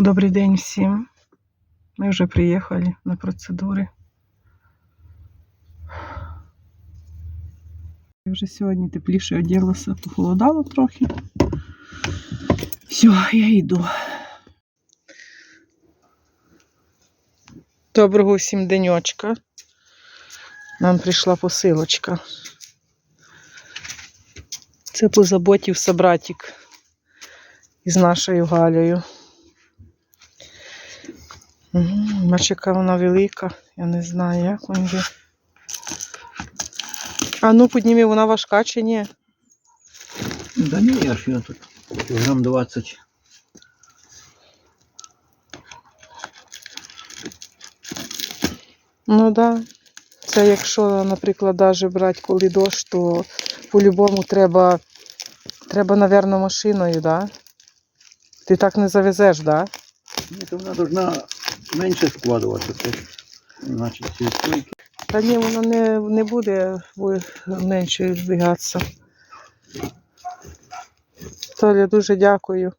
Добрий день всім. Ми вже приїхали на процедури. Я вже сьогодні тепліше одяглася, похолодало трохи. Все, я йду. Доброго всім денечка. Нам прийшла посилочка. Це позаботівся братик із нашою Галею. Бач, яка вона велика. Я не знаю, як вона є. А ну підніми, вона важка чи ні? Да ні, я ж я тут кілограм 20. Ну так. Да. Це якщо, наприклад, навіть брати коли дощ, то по-любому треба, треба, напевно, машиною, да? Ти так не завезеш, да? Ні, то вона должна менше складуватися. Це, значить, ці стойки. Та ні, воно не, не буде менше збігатися. Толя, дуже дякую.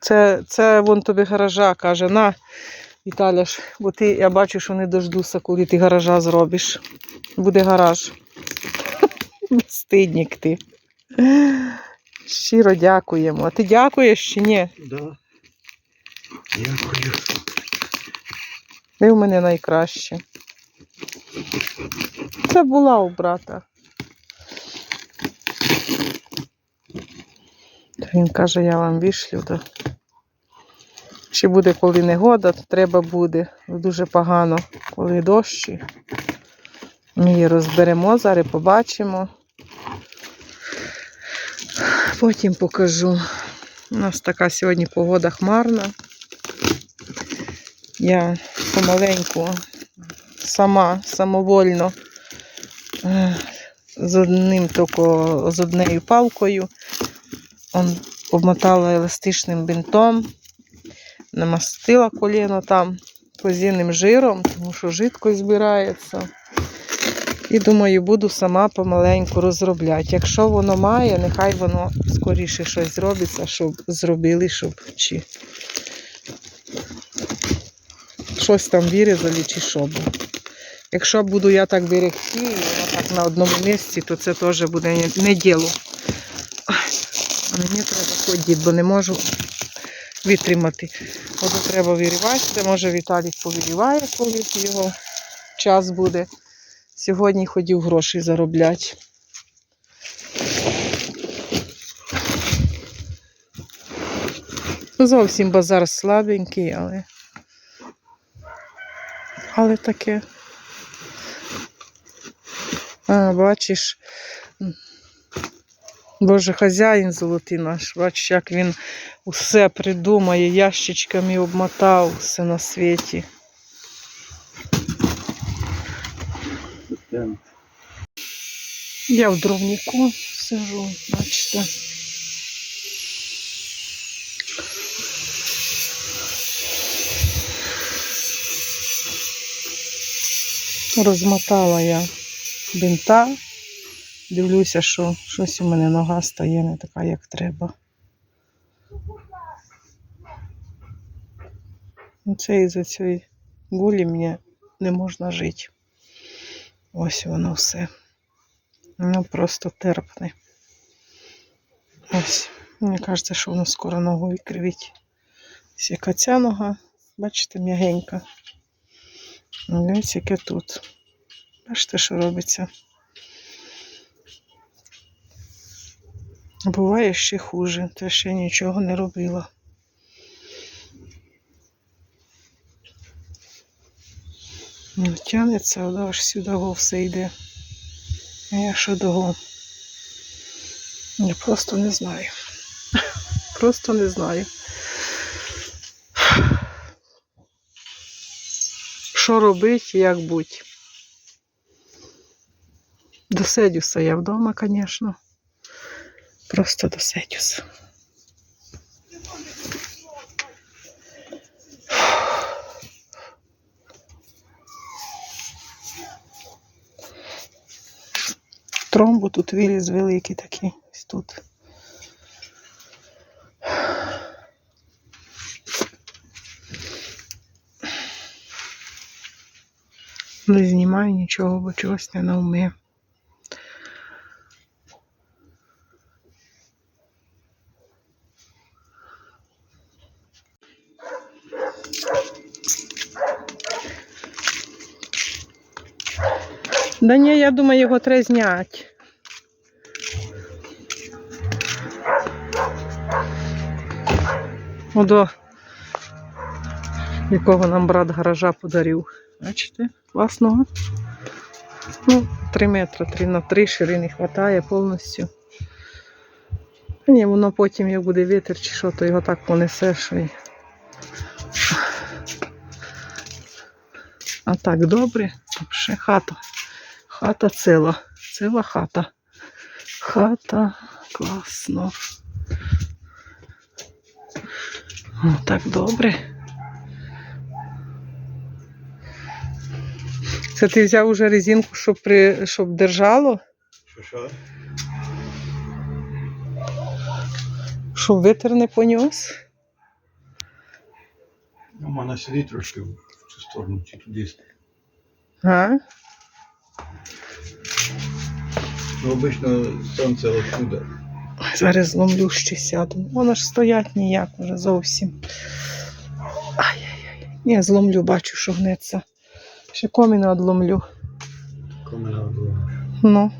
Це, це вон тобі гаража каже, на, Віталя ж, бо ти, я бачу, що не дождуся, коли ти гаража зробиш. Буде гараж. Стиднік ти. Щиро дякуємо. А ти дякуєш чи ні? Да. Дякую. Ви в мене найкраще. Це була у брата. Він каже, я вам вішлю. То... Чи буде коли негода, то треба буде. Дуже погано, коли дощі. Ми її розберемо, зараз побачимо. Потім покажу. У нас така сьогодні погода хмарна. Я помаленьку сама самовольно з одним тільки з однією палкою он, обмотала еластичним бинтом, намастила коліно там козіним жиром, тому що жидкость збирається. І думаю, буду сама помаленьку розробляти. Якщо воно має, нехай воно скоріше щось зробиться, щоб зробили, щоб чи щось там вирізали чи що. Якщо буду я так берегти, і воно так на одному місці, то це теж буде не, не діло. А мені треба ходити, бо не можу витримати. Воду треба вирівати, це може Віталік повиріває, коли його час буде. Сьогодні ходив гроші заробляти. Зовсім базар слабенький, але. Але таке. А, бачиш. Боже, хазяїн золотий наш, бачиш, як він усе придумає, ящичками обмотав все на світі. Я в дровнику сижу, бачите. Розмотала я бинта. Дивлюся, що щось у мене нога стає не така, як треба. Це із-за цієї болі мені не можна жити. Ось воно все. Воно просто терпне. Ось. Мені кажеться, що воно скоро ногою кривить. Ось яка ця нога, бачите, м'ягенька. Дивіться, яке тут. Бачите, що робиться. Буває ще хуже, та ще нічого не робила. Ну, тягнеться, але аж сюди все йде. А я що дого? Я просто не знаю. Просто не знаю. Що робити, як бути. Досидюся я вдома, звісно. Просто досидюся. Тромбу тут виліз великий такий. Ось тут. Не знімаю нічого, бо чогось не навмию. Да ні, я думаю, його треба зняти. Одо, якого нам брат гаража подарив. Бачите, класного. Ну, 3 метри, 3 на 3 ширини хватає повністю. Ні, воно потім, як буде вітер чи що, то його так понесе, що й. А так добре, ще хата. Хата ціла. Ціла хата. Хата класно. О, так добре. Це ти взяв уже резинку, щоб, при... щоб держало, Що що? щоб вітер не понес. У мене сидить трошки в цю сторону чи туди. А? Ну, обично сонце оттуда. Ой, Зараз зломлю ще сяду. Воно ж стоять ніяк вже зовсім. Ай-яй-яй. Ні, зломлю, бачу, що гнеться. Ще коміна одломлю. Комена одломлю. Ну.